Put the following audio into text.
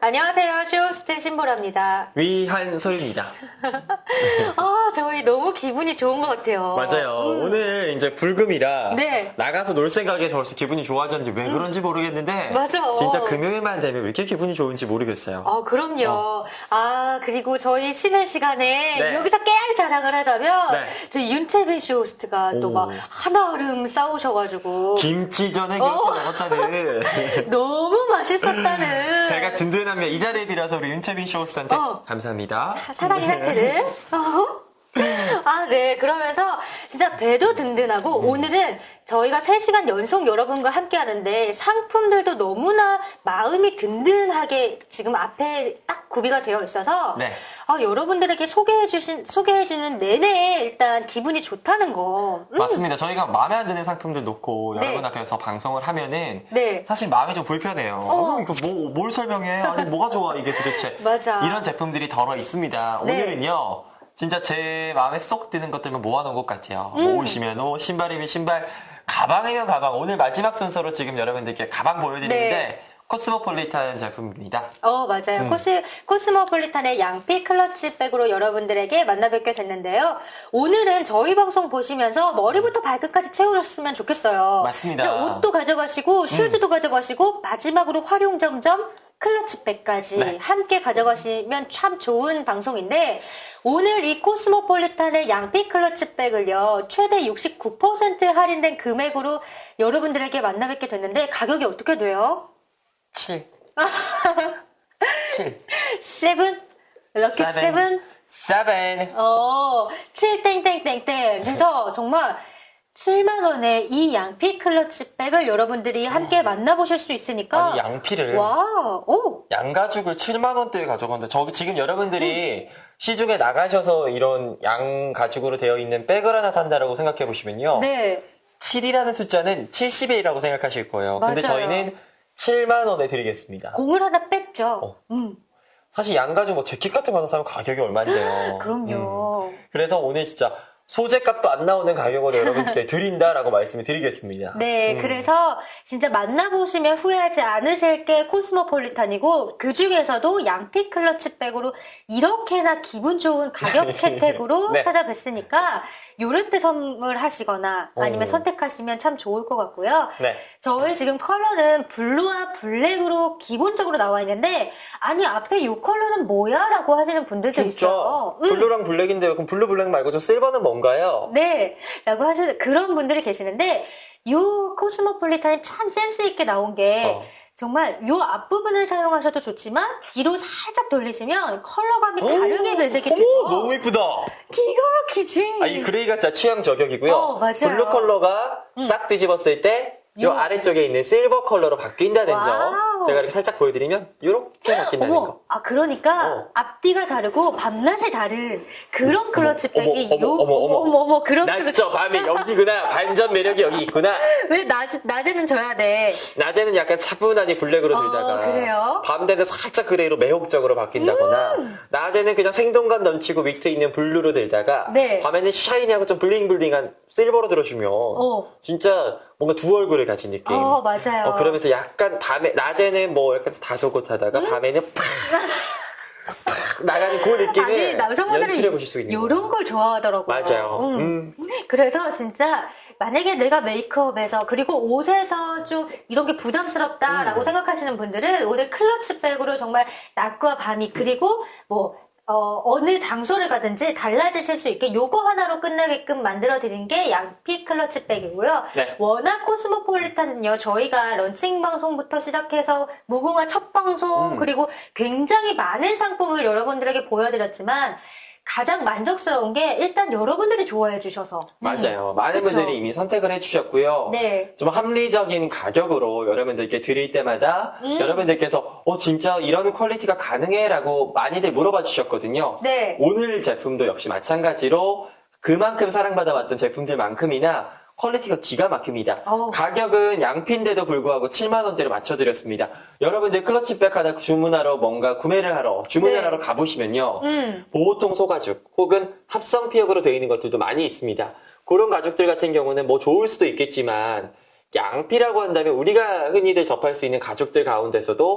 안녕하세요. 쇼호스트 신보라입니다. 위한솔입니다. 아, 저희 너무 기분이 좋은 것 같아요. 맞아요. 음. 오늘 이제 불금이라 네. 나가서 놀 생각에 벌써 기분이 좋아졌는지 왜 그런지 모르겠는데 맞아. 진짜 금요일만 되면 왜 이렇게 기분이 좋은지 모르겠어요. 아, 그럼요. 아, 그리고 저희 쉬는 시간에 어. 네. 여기서 깨알 자랑을 하자면 네. 저희 윤채빈 쇼호스트가 또 오. 막 한아름 싸우셔가지고 김치전에 어. 그렇게 먹었다는 너무 맛있었다는 배가 든든하면 이 자리에 빌어서 우리 윤채빈 쇼호스한테 어. 감사합니다. 사랑의 하트를. 어? 아, 네. 그러면서 진짜 배도 든든하고 음. 오늘은 저희가 3시간 연속 여러분과 함께 하는데 상품들도 너무나 마음이 든든하게 지금 앞에 딱 구비가 되어 있어서 네. 아, 여러분들에게 소개해 주신 소개해 주는 내내 일단 기분이 좋다는 거. 음. 맞습니다. 저희가 마음에 안 드는 상품들 놓고 네. 여러분 앞에서 방송을 하면은 네. 사실 마음이 좀 불편해요. 어. 어, 이거 뭐, 뭘 설명해? 아니, 뭐가 좋아, 이게 도대체. 맞아. 이런 제품들이 덜어 있습니다. 네. 오늘은요, 진짜 제 마음에 쏙 드는 것들만 모아놓은 것 같아요. 음. 뭐 옷이면 옷, 신발이면 신발, 가방이면 가방. 오늘 마지막 순서로 지금 여러분들께 가방 보여드리는데, 네. 코스모폴리탄 제품입니다. 어, 맞아요. 음. 코스, 코스모폴리탄의 양피 클러치 백으로 여러분들에게 만나 뵙게 됐는데요. 오늘은 저희 방송 보시면서 머리부터 발끝까지 채우셨으면 좋겠어요. 맞습니다. 옷도 가져가시고, 슈즈도 가져가시고, 마지막으로 활용점점 클러치 백까지 네. 함께 가져가시면 참 좋은 방송인데, 오늘 이 코스모폴리탄의 양피 클러치 백을요, 최대 69% 할인된 금액으로 여러분들에게 만나 뵙게 됐는데, 가격이 어떻게 돼요? 7. 7. 세븐? 럭키 세븐. 세븐? 7. 어, 7땡땡땡땡. 그래서 정말 7만원의 이 양피 클러치 백을 여러분들이 함께 만나보실 수 있으니까. 아니, 양피를. 와, 오, 양가죽을 7만원대에 가져갔는데, 저기 지금 여러분들이 시중에 나가셔서 이런 양가죽으로 되어 있는 백을 하나 산다라고 생각해 보시면요. 네. 7이라는 숫자는 70일이라고 생각하실 거예요. 근데 맞아요. 저희는 7만 원에 드리겠습니다. 공을 하나 뺐죠. 어. 음, 사실 양가죽 뭐 재킷 같은 거 하나 사면 가격이 얼마인데요. 음. 그럼요. 그래서 오늘 진짜 소재값도 안 나오는 가격으로 여러분께 드린다라고 말씀을 드리겠습니다. 네, 음. 그래서 진짜 만나보시면 후회하지 않으실 게 코스모폴리탄이고 그 중에서도 양피 클러치 백으로 이렇게나 기분 좋은 가격 혜택으로 네. 찾아뵀으니까 요럴 때 선물하시거나 아니면 어. 선택하시면 참 좋을 것 같고요. 네. 저희 지금 컬러는 블루와 블랙으로 기본적으로 나와 있는데 아니 앞에 이 컬러는 뭐야? 라고 하시는 분들도 진짜 있어요. 음. 블루랑 블랙인데요. 그럼 블루 블랙 말고 저 실버는 뭔가요? 네, 라고 하시는 그런 분들이 계시는데 이 코스모폴리탄이 참 센스 있게 나온 게 어. 정말 이 앞부분을 사용하셔도 좋지만 뒤로 살짝 돌리시면 컬러감이 다르게 배색이 돼요. 어머, 너무 이쁘다. 기가 막히지. 아, 이 그레이가 진짜 취향 저격이고요. 어, 맞아요. 블루 컬러가 음. 싹 뒤집었을 때, 요 요. 아래쪽에 있는 실버 컬러로 바뀐다는. 점. 제가 이렇게 살짝 보여드리면, 요렇게 바뀐다는 어머, 거. 아 그러니까 어. 앞뒤가 다르고 밤낮이 다른 그런 클러치 어머, 백이 어머, 요 어머, 어머. 어머 어머 그런 낮죠, 밤에 여기구나. 반전 매력이 여기 있구나. 왜 낮, 낮에는 져야 돼? 낮에는 약간 차분하니 블랙으로 어, 들다가 그래요? 밤 되면 살짝 그레이로 매혹적으로 바뀐다거나 음. 낮에는 그냥 생동감 넘치고 위트 있는 블루로 들다가 네. 밤에는 샤이니하고 좀 블링블링한 실버로 들어주면 어, 진짜 뭔가 두 얼굴을 가진 느낌. 어 맞아요. 어, 그러면서 약간 밤에, 낮에 는 뭐 약간 다소곳 하다가 음? 밤에는 팍, 팍 나가는 그 느낌을 아니 남성분들이 연출해 보실 수 있는. 이런 걸 좋아하더라고요. 맞아요. 음. 음. 그래서 진짜 만약에 내가 메이크업에서 그리고 옷에서 좀 이런 게 부담스럽다라고 음. 생각하시는 분들은 오늘 클러치 백으로 정말 낮과 밤이 그리고 뭐 어, 느 장소를 가든지 달라지실 수 있게 요거 하나로 끝내게끔 만들어 드린 게 양피 클러치 백이고요. 네. 워낙 코스모폴리탄은요, 저희가 런칭 방송부터 시작해서 무궁화 첫 방송, 음. 그리고 굉장히 많은 상품을 여러분들에게 보여드렸지만, 가장 만족스러운 게 일단 여러분들이 좋아해 주셔서. 음. 맞아요. 많은 그쵸? 분들이 이미 선택을 해주셨고요. 네. 좀 합리적인 가격으로 여러분들께 드릴 때마다 음. 여러분들께서 어 진짜 이런 퀄리티가 가능해라고 많이들 물어봐 주셨거든요. 네. 오늘 제품도 역시 마찬가지로 그만큼 사랑받아왔던 제품들만큼이나 퀄리티가 기가 막힙니다. 어우. 가격은 양피인데도 불구하고 7만 원대로 맞춰드렸습니다. 여러분들 클러치백 하나 주문하러 뭔가 구매를 하러, 주문을 네. 하러 가보시면요. 음. 보호통 소가죽 혹은 합성 피혁으로 되어 있는 것들도 많이 있습니다. 그런 가죽들 같은 경우는 뭐 좋을 수도 있겠지만 양피라고 한다면 우리가 흔히들 접할 수 있는 가죽들 가운데서도